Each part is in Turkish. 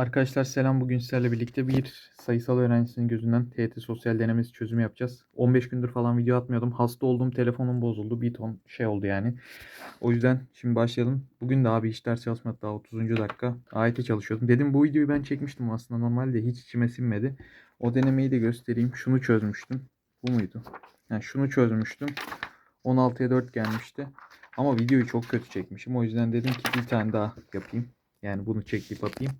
Arkadaşlar selam. Bugün sizlerle birlikte bir sayısal öğrencisinin gözünden TYT sosyal denemesi çözümü yapacağız. 15 gündür falan video atmıyordum. Hasta oldum. Telefonum bozuldu. Bir ton şey oldu yani. O yüzden şimdi başlayalım. Bugün de abi hiç ders çalışmadı. Daha 30. dakika. AYT çalışıyordum. Dedim bu videoyu ben çekmiştim aslında. Normalde hiç içime sinmedi. O denemeyi de göstereyim. Şunu çözmüştüm. Bu muydu? Yani şunu çözmüştüm. 16'ya 4 gelmişti. Ama videoyu çok kötü çekmişim. O yüzden dedim ki bir tane daha yapayım. Yani bunu çekip atayım.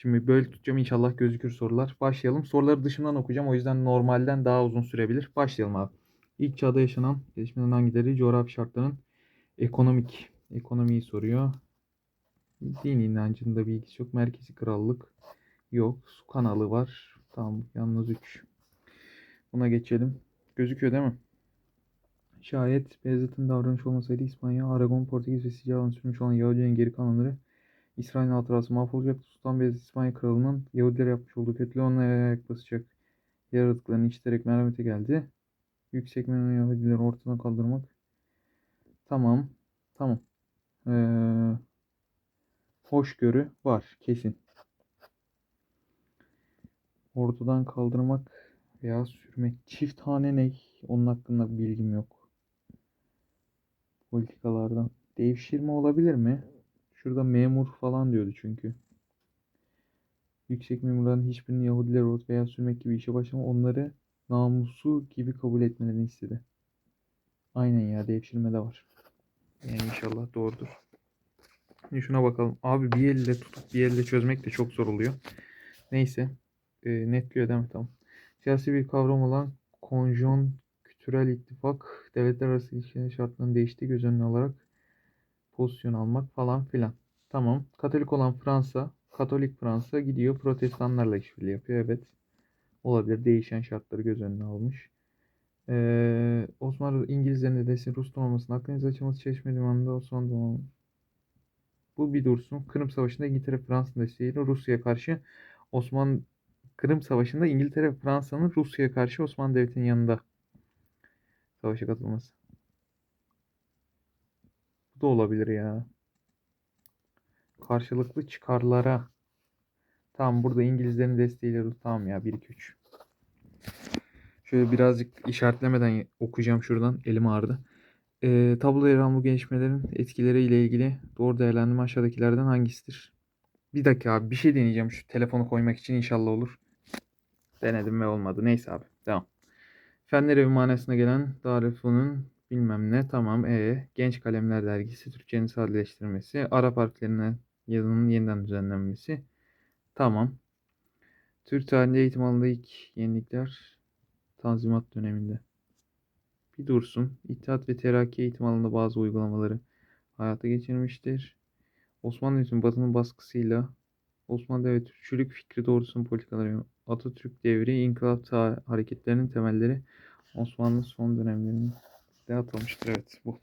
Şimdi böyle tutacağım inşallah gözükür sorular. Başlayalım. Soruları dışından okuyacağım. O yüzden normalden daha uzun sürebilir. Başlayalım abi. İlk çağda yaşanan gelişmelerin hangileri coğrafi şartların ekonomik ekonomiyi soruyor. Din inancında bir ilgisi yok. Merkezi krallık yok. Su kanalı var. Tamam yalnız 3. Buna geçelim. Gözüküyor değil mi? Şayet Beyazıt'ın davranış olmasaydı İspanya, Aragon, Portekiz ve Sicilya sürmüş olan Yahudilerin geri kalanları İsrail'in hatırası mahvolacaktı. Sultan Beyazıt İspanya Kralı'nın Yahudilere yapmış olduğu kötülüğü onlara ayak basacak. Yaratıklarını işiterek merhamete geldi. Yüksek memnun Yahudileri ortadan kaldırmak. Tamam. Tamam. Ee, hoşgörü var. Kesin. Ortadan kaldırmak veya sürmek. Çift hane ne? Onun hakkında bilgim yok. Politikalardan. Devşirme olabilir mi? Şurada memur falan diyordu çünkü. Yüksek memurların hiçbirini Yahudiler ot veya sürmek gibi işe başlama onları namusu gibi kabul etmelerini istedi. Aynen ya devşirme de var. Yani inşallah doğrudur. Şimdi şuna bakalım. Abi bir elle tutup bir elle çözmek de çok zor oluyor. Neyse. E, netliyor değil mi? Tamam. Siyasi bir kavram olan konjonktürel ittifak devletler arası ilişkilerin şartlarının değiştiği göz önüne alarak pozisyon almak falan filan. Tamam. Katolik olan Fransa, Katolik Fransa gidiyor protestanlarla işbirliği yapıyor. Evet. Olabilir. Değişen şartları göz önüne almış. Ee, Osmanlı İngilizlerin de desin Rus donanmasının Akdeniz açılması Çeşme Limanı'nda Osmanlı donanması. Bu bir dursun. Kırım Savaşı'nda İngiltere Fransa'nın desteğiyle Rusya'ya karşı Osmanlı Kırım Savaşı'nda İngiltere Fransa'nın Rusya'ya karşı Osmanlı Devleti'nin yanında savaşa katılması. Da olabilir ya. Karşılıklı çıkarlara. Tamam burada İngilizlerin desteğiyle tamam ya 1 2 3. Şöyle birazcık işaretlemeden okuyacağım şuradan. Elim ağrıdı. Ee, tabloda yer alan bu gelişmelerin etkileri ile ilgili doğru değerlendirme aşağıdakilerden hangisidir? Bir dakika abi bir şey deneyeceğim şu telefonu koymak için inşallah olur. Denedim ve olmadı. Neyse abi devam. Fenler Evi manasına gelen Darülfünun bilmem ne tamam e Genç Kalemler Dergisi Türkçenin sadeleştirmesi Arap harflerine yazının yeniden düzenlenmesi tamam. Türk tarihinde eğitim alanında ilk yenilikler Tanzimat döneminde. Bir dursun. İttihat ve Terakki eğitim alanında bazı uygulamaları hayata geçirmiştir. Osmanlı yönetimi Batı'nın baskısıyla Osmanlı Devleti Türkçülük fikri doğrultusunda politikaları Atatürk devri, inkılap hareketlerinin temelleri Osmanlı son dönemlerinde atılmıştır. Evet bu.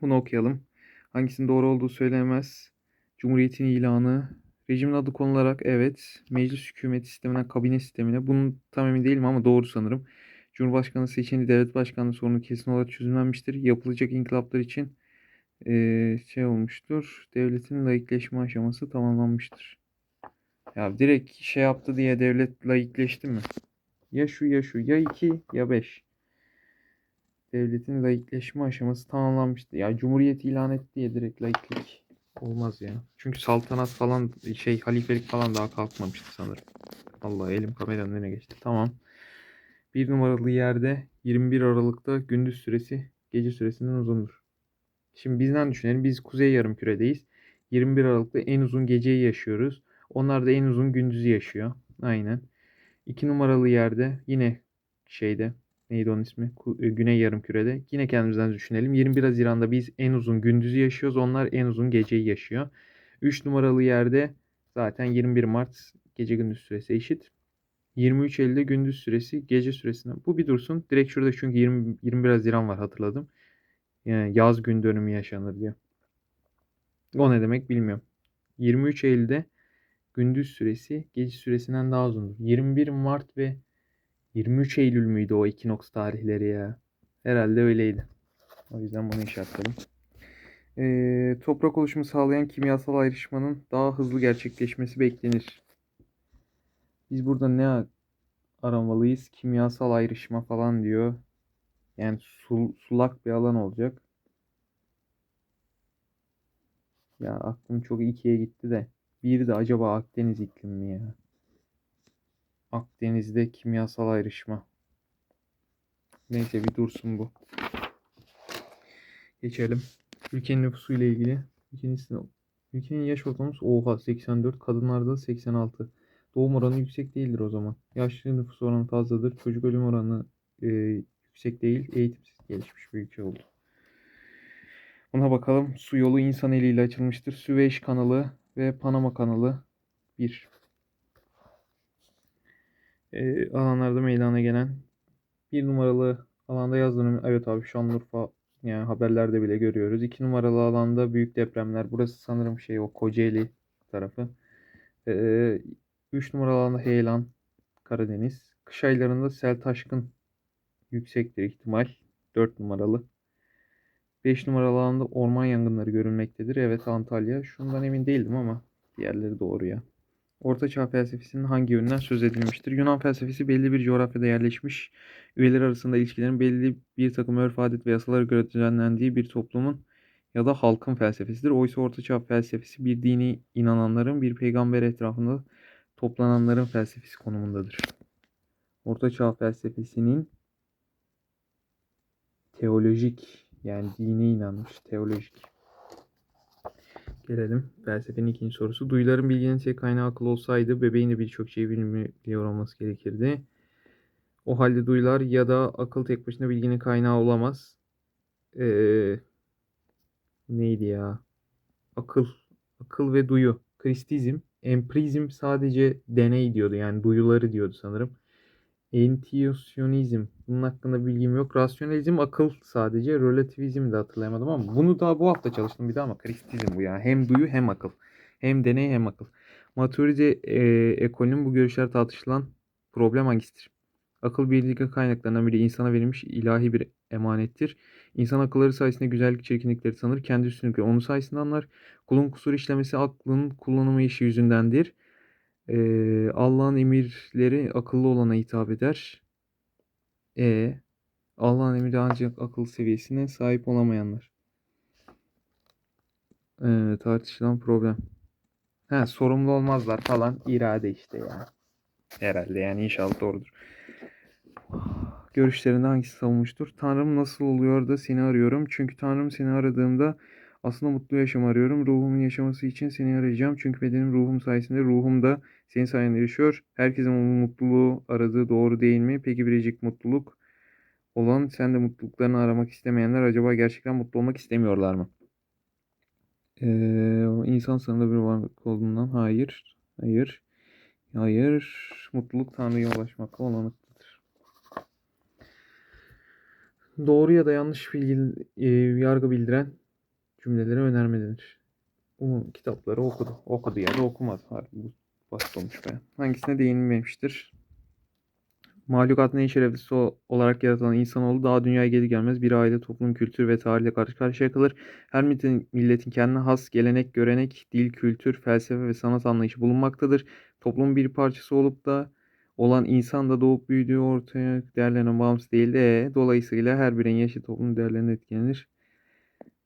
Bunu okuyalım. Hangisinin doğru olduğu söylenemez. Cumhuriyetin ilanı. Rejimin adı konularak evet. Meclis hükümet sistemine, kabine sistemine. Bunun tam emin değilim ama doğru sanırım. Cumhurbaşkanı seçildi, devlet başkanlığı sorunu kesin olarak çözümlenmiştir. Yapılacak inkılaplar için ee, şey olmuştur. Devletin layıkleşme aşaması tamamlanmıştır. Ya direkt şey yaptı diye devlet layıkleşti mi? Ya şu ya şu ya 2 ya 5. Devletin layıkleşme aşaması tamamlanmıştı. Ya cumhuriyet ilan etti diye direkt layıklık olmaz ya. Çünkü saltanat falan şey halifelik falan daha kalkmamıştı sanırım. Allah elim kameranın önüne geçti. Tamam. Bir numaralı yerde 21 Aralık'ta gündüz süresi gece süresinden uzundur. Şimdi bizden düşünelim. Biz kuzey yarımküredeyiz. 21 Aralık'ta en uzun geceyi yaşıyoruz. Onlar da en uzun gündüzü yaşıyor. Aynen. 2 numaralı yerde yine şeyde neydi onun ismi? e, Güney yarımkürede. Yine kendimizden düşünelim. 21 Haziran'da biz en uzun gündüzü yaşıyoruz. Onlar en uzun geceyi yaşıyor. 3 numaralı yerde zaten 21 Mart gece gündüz süresi eşit. 23 Eylül'de gündüz süresi gece süresinden. Bu bir dursun. Direkt şurada çünkü 20, 21 Haziran var hatırladım. Yani yaz gün dönümü yaşanır diyor. O ne demek bilmiyorum. 23 Eylül'de gündüz süresi gece süresinden daha uzundur. 21 Mart ve 23 Eylül müydü o ekinoks tarihleri ya? Herhalde öyleydi. O yüzden bunu işaretledim. Ee, toprak oluşumu sağlayan kimyasal ayrışmanın daha hızlı gerçekleşmesi beklenir. Biz burada ne aramalıyız? Kimyasal ayrışma falan diyor. Yani sul- sulak bir alan olacak. Ya aklım çok ikiye gitti de. Bir de acaba Akdeniz iklimi mi ya? Akdeniz'de kimyasal ayrışma. Neyse bir dursun bu. Geçelim. Ülkenin nüfusu ile ilgili. Ülkenin, ülkenin yaş ortalaması oha 84. Kadınlarda 86. Doğum oranı yüksek değildir o zaman. Yaşlı nüfus oranı fazladır. Çocuk ölüm oranı e, yüksek değil. Eğitimsiz gelişmiş bir ülke oldu. Buna bakalım. Su yolu insan eliyle açılmıştır. Süveyş kanalı ve Panama kanalı 1. E, alanlarda meydana gelen bir numaralı alanda yaz dönemi. Evet abi Şanlıurfa yani haberlerde bile görüyoruz. İki numaralı alanda büyük depremler. Burası sanırım şey o Kocaeli tarafı. Ee, üç numaralı alanda heyelan Karadeniz. Kış aylarında sel taşkın yüksektir ihtimal. Dört numaralı. Beş numaralı alanda orman yangınları görülmektedir. Evet Antalya. Şundan emin değildim ama diğerleri doğru ya. Orta Çağ felsefesinin hangi yönünden söz edilmiştir? Yunan felsefesi belli bir coğrafyada yerleşmiş, üyeler arasında ilişkilerin belli bir takım örf adet ve yasalara göre düzenlendiği bir toplumun ya da halkın felsefesidir. Oysa Orta Çağ felsefesi bir dini inananların, bir peygamber etrafında toplananların felsefesi konumundadır. Orta Çağ felsefesinin teolojik yani dine inanmış teolojik. Gelelim felsefenin ikinci sorusu. Duyuların bilginin tek kaynağı akıl olsaydı bebeğin de birçok şeyi biliyor olması gerekirdi. O halde duyular ya da akıl tek başına bilginin kaynağı olamaz. Ee, neydi ya? Akıl. Akıl ve duyu. Kristizm. Empirizm sadece deney diyordu. Yani duyuları diyordu sanırım. Entiyosyonizm. Bunun hakkında bilgim yok. Rasyonalizm akıl sadece. Relativizm de hatırlayamadım ama bunu daha bu hafta çalıştım bir daha ama kristizm bu ya. Hem duyu hem akıl. Hem deney hem akıl. Maturidi e, ekolünün bu görüşler tartışılan problem hangisidir? Akıl bilgi kaynaklarından biri insana verilmiş ilahi bir emanettir. İnsan akılları sayesinde güzellik çirkinlikleri tanır. Kendi üstünlükleri onun sayesinde anlar. Kulun kusur işlemesi aklın kullanımı işi yüzündendir. Ee, Allah'ın emirleri akıllı olana hitap eder. E Allah'ın emri ancak akıl seviyesine sahip olamayanlar. Ee, tartışılan problem. Ha, sorumlu olmazlar falan irade işte ya. Herhalde yani inşallah doğrudur. Görüşlerinde hangisi savunmuştur? Tanrım nasıl oluyor da seni arıyorum. Çünkü Tanrım seni aradığımda aslında mutlu yaşam arıyorum. Ruhumun yaşaması için seni arayacağım. Çünkü bedenim ruhum sayesinde ruhum da senin sayende yaşıyor. Herkesin o mutluluğu aradığı doğru değil mi? Peki biricik mutluluk olan sen de mutluluklarını aramak istemeyenler acaba gerçekten mutlu olmak istemiyorlar mı? Ee, insan sanında bir varlık olduğundan hayır. Hayır. Hayır. Mutluluk Tanrı'ya ulaşmakla olanaklıdır. Doğru ya da yanlış bilgi, e, yargı bildiren cümleleri önermelidir. Bu kitapları okudu. Okudu ya da okumadı. Harbi bu basit olmuş be. Hangisine değinmemiştir? Mahlukatın en şereflisi olarak yaratılan insanoğlu daha dünyaya gelir gelmez bir aile, toplum, kültür ve tarihle karşı karşıya kalır. Her milletin, milletin kendine has gelenek, görenek, dil, kültür, felsefe ve sanat anlayışı bulunmaktadır. Toplumun bir parçası olup da olan insan da doğup büyüdüğü ortaya değerlerine bağımsız değil de dolayısıyla her bireyin yaşı toplum değerlerine etkilenir.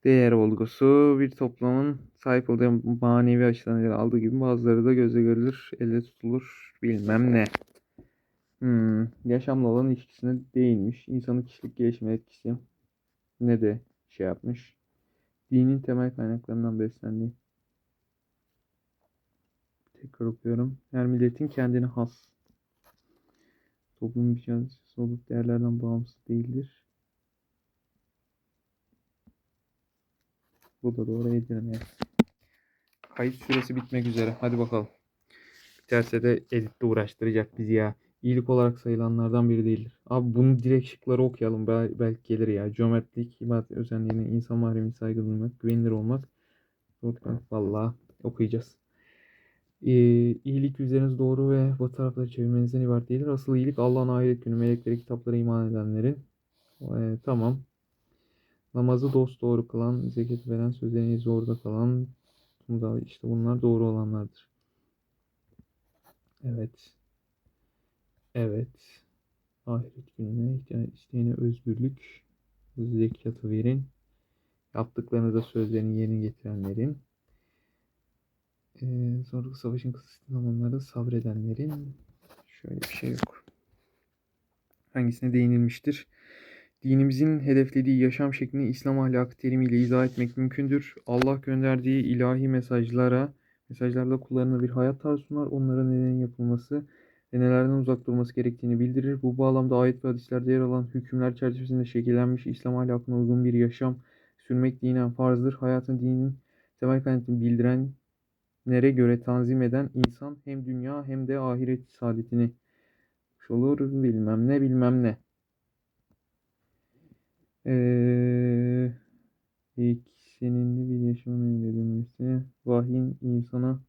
Değer olgusu bir toplumun sahip olduğu manevi açıdan ele aldığı gibi bazıları da gözle görülür, elle tutulur bilmem ne. Hmm, yaşamla olan ilişkisine değinmiş. İnsanın kişilik gelişme etkisi ne de şey yapmış. Dinin temel kaynaklarından beslendiği. Tekrar okuyorum. Her milletin kendine has. Toplumun bir parçası olup değerlerden bağımsız değildir. Bu da doğru Edirne. Kayıt süresi bitmek üzere. Hadi bakalım. Biterse de editle uğraştıracak bizi ya. İyilik olarak sayılanlardan biri değildir. Abi bunu direkt şıkları okuyalım. Bel belki gelir ya. Cömertlik, ibadet özenliğine, insan mahremine saygı duymak, güvenilir olmak. Vallahi okuyacağız. Ee, iyilik üzeriniz doğru ve bu tarafları çevirmenizden ibaret değildir. Asıl iyilik Allah'ın ahiret günü, melekleri, kitaplara iman edenlerin. Ee, tamam. Namazı dost doğru kılan, zekat veren, sözlerini zorda kalan. İşte bunlar doğru olanlardır. Evet. Evet. Ahiret gününe isteyene özgürlük, zekatı verin. Yaptıklarınızda sözlerini yerine getirenlerin. Ee, sonra savaşın kısıtlı zamanlarda sabredenlerin. Şöyle bir şey yok. Hangisine değinilmiştir? Dinimizin hedeflediği yaşam şeklini İslam ahlakı terimiyle izah etmek mümkündür. Allah gönderdiği ilahi mesajlara, mesajlarla kullarına bir hayat tarzı sunar. Onlara nelerin yapılması ve nelerden uzak durması gerektiğini bildirir. Bu bağlamda ayet ve hadislerde yer alan hükümler çerçevesinde şekillenmiş İslam ahlakına uygun bir yaşam sürmek dinen farzdır. Hayatın dinin temel kaynaklarını bildirenlere göre tanzim eden insan hem dünya hem de ahiret saadetini olur bilmem ne bilmem ne. Ee, ekseninde bir yaşamın edilmesi, vahyin insana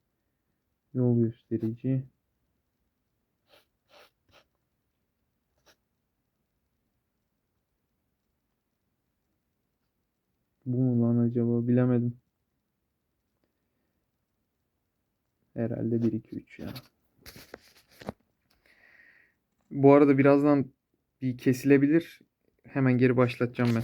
yol gösterici. Bu mu lan acaba bilemedim. Herhalde 1 2 3 ya. Bu arada birazdan bir kesilebilir. Hemen geri başlatacağım ben.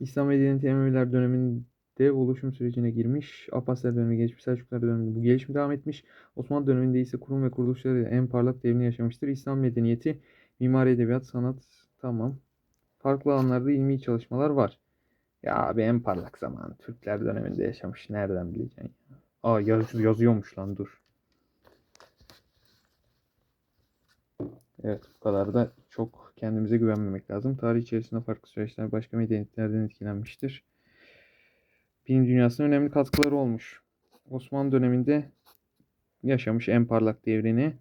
İslam medeniyeti Emeviler döneminde oluşum sürecine girmiş. Abbasiler dönemi geçmiş. Selçuklular döneminde bu gelişim devam etmiş. Osmanlı döneminde ise kurum ve kuruluşları en parlak devrini yaşamıştır. İslam medeniyeti mimari edebiyat, sanat tamam. Farklı alanlarda ilmi çalışmalar var. Ya abi en parlak zaman Türkler döneminde yaşamış. Nereden bileceksin? Aa yaz, yazıyormuş lan dur. Evet bu kadar da çok kendimize güvenmemek lazım. Tarih içerisinde farklı süreçler başka medeniyetlerden etkilenmiştir. Bilim dünyasına önemli katkıları olmuş. Osmanlı döneminde yaşamış en parlak devrini.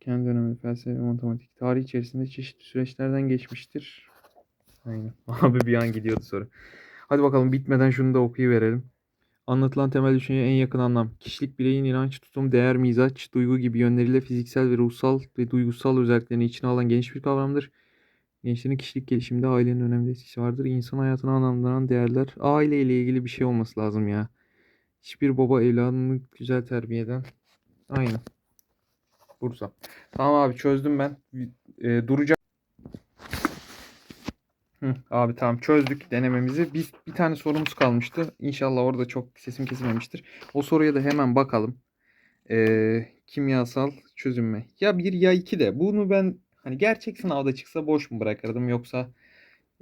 Kendi dönemi felsefe matematik. Tarih içerisinde çeşitli süreçlerden geçmiştir. Aynen. Abi bir an gidiyordu soru. Hadi bakalım bitmeden şunu da okuyuverelim. Anlatılan temel düşünceye en yakın anlam. Kişilik bireyin inanç, tutum, değer, mizaç, duygu gibi yönleriyle fiziksel ve ruhsal ve duygusal özelliklerini içine alan geniş bir kavramdır. Gençlerin kişilik gelişiminde ailenin önemli etkisi vardır. İnsan hayatını anlamlandıran değerler. Aile ile ilgili bir şey olması lazım ya. Hiçbir baba evladını güzel terbiyeden. Aynen. Bursa. Tamam abi çözdüm ben. E, duracak. Hı, abi tamam çözdük denememizi. Biz bir tane sorumuz kalmıştı. İnşallah orada çok sesim kesilmemiştir. O soruya da hemen bakalım. Ee, kimyasal çözünme. Ya bir ya iki de. Bunu ben hani gerçek sınavda çıksa boş mu bırakırdım yoksa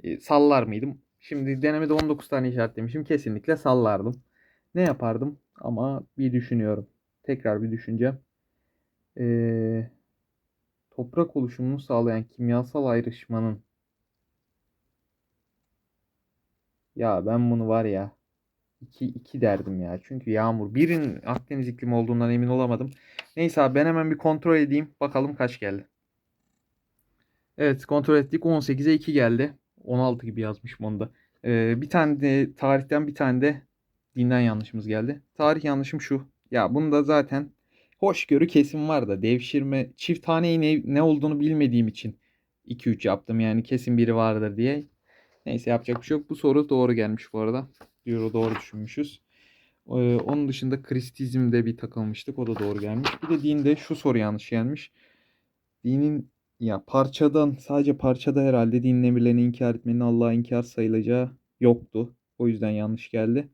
e, sallar mıydım? Şimdi denemede 19 tane işaretlemişim. Kesinlikle sallardım. Ne yapardım? Ama bir düşünüyorum. Tekrar bir düşüneceğim. Ee, toprak oluşumunu sağlayan kimyasal ayrışmanın Ya ben bunu var ya 2 2 derdim ya. Çünkü yağmur. Birinin Akdeniz iklimi olduğundan emin olamadım. Neyse abi ben hemen bir kontrol edeyim. Bakalım kaç geldi. Evet kontrol ettik. 18'e 2 geldi. 16 gibi yazmışım onu da. Ee, bir tane de tarihten bir tane de dinden yanlışımız geldi. Tarih yanlışım şu. Ya bunda zaten hoşgörü kesim var da devşirme çift taneyi ne, ne olduğunu bilmediğim için 2-3 yaptım yani kesin biri vardır diye. Neyse yapacak bir şey yok. Bu soru doğru gelmiş bu arada. Euro doğru düşünmüşüz. Ee, onun dışında kristizmde bir takılmıştık. O da doğru gelmiş. Bir de dinde şu soru yanlış gelmiş. Dinin ya parçadan sadece parçada herhalde dinin emirlerini inkar etmenin Allah'a inkar sayılacağı yoktu. O yüzden yanlış geldi.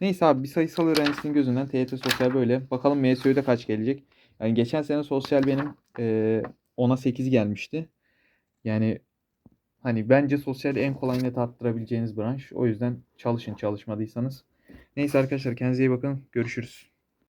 Neyse abi bir sayısal öğrencisinin gözünden TYT sosyal böyle. Bakalım MSÜ'de kaç gelecek. Yani geçen sene sosyal benim e, 10'a 8 gelmişti. Yani Hani bence sosyal en kolay net arttırabileceğiniz branş. O yüzden çalışın çalışmadıysanız. Neyse arkadaşlar kendinize iyi bakın. Görüşürüz.